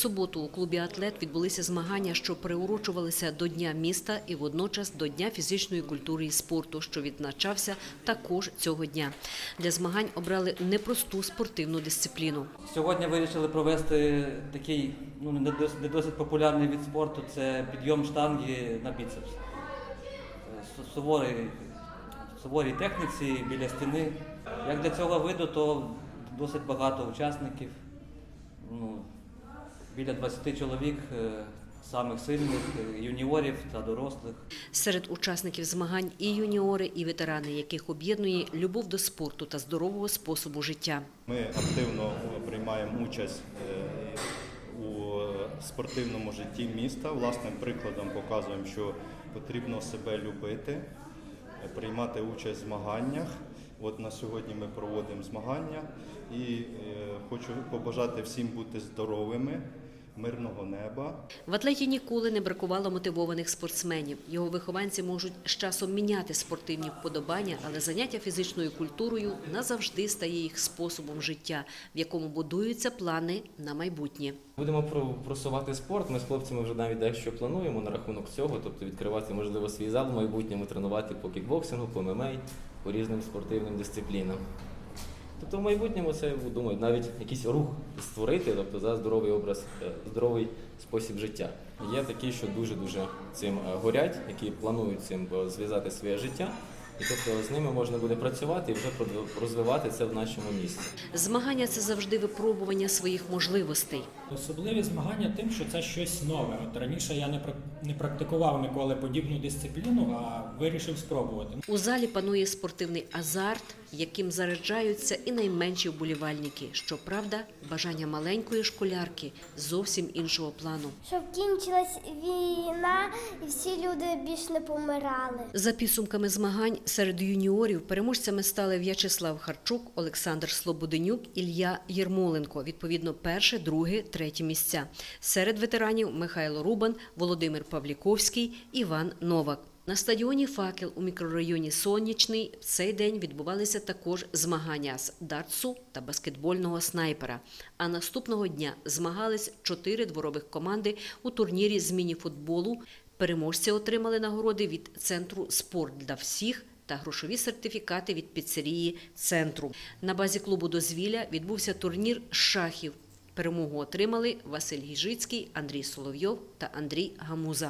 суботу у клубі Атлет відбулися змагання, що приурочувалися до Дня міста і водночас до Дня фізичної культури і спорту, що відзначався також цього дня. Для змагань обрали непросту спортивну дисципліну. Сьогодні вирішили провести такий ну, не досить, популярний від спорту це підйом штанги на біцепс. Суворий, суворій техніці біля стіни. Як для цього виду, то досить багато учасників. Ну, біля 20 чоловік, е, самих сильних, е, юніорів та дорослих. Серед учасників змагань і юніори, і ветерани, яких об'єднує любов до спорту та здорового способу життя. Ми активно приймаємо участь е, у спортивному житті міста. Власним прикладом показуємо, що потрібно себе любити, е, приймати участь в змаганнях. От на сьогодні ми проводимо змагання і е, хочу побажати всім бути здоровими, мирного неба. В атлеті ніколи не бракувало мотивованих спортсменів. Його вихованці можуть з часом міняти спортивні вподобання, але заняття фізичною культурою назавжди стає їх способом життя, в якому будуються плани на майбутнє. Будемо про- просувати спорт. Ми з хлопцями вже навіть дещо плануємо на рахунок цього, тобто відкривати можливо свій зал в майбутньому, тренувати по кікбоксингу, по ММА, по різним спортивним дисциплінам. Тобто в майбутньому це думаю, навіть якийсь рух створити, тобто за здоровий образ, е, здоровий спосіб життя. Є такі, що дуже дуже цим е, горять, які планують цим е, зв'язати своє життя. І тобто з ними можна буде працювати і вже розвивати це в нашому місті. Змагання це завжди випробування своїх можливостей. Особливі змагання тим, що це щось нове. От раніше я не не практикував ніколи подібну дисципліну, а вирішив спробувати. У залі панує спортивний азарт, яким заряджаються і найменші вболівальники. Щоправда, бажання маленької школярки зовсім іншого плану. Щоб кінчилась війна і всі люди більш не помирали. За підсумками змагань серед юніорів переможцями стали В'ячеслав Харчук, Олександр Слободенюк, Ілля Єрмоленко. Відповідно, перше, друге, третє місця. Серед ветеранів Михайло Рубан, Володимир Павліковський, Іван Новак. На стадіоні Факел у мікрорайоні Сонячний в цей день відбувалися також змагання з дартсу та баскетбольного снайпера. А наступного дня змагались чотири дворових команди у турнірі з міні-футболу. Переможці отримали нагороди від центру Спорт для всіх та грошові сертифікати від піцерії центру. На базі клубу дозвілля відбувся турнір шахів. Перемогу отримали Василь Гіжицький, Андрій Соловйов та Андрій Гамуза.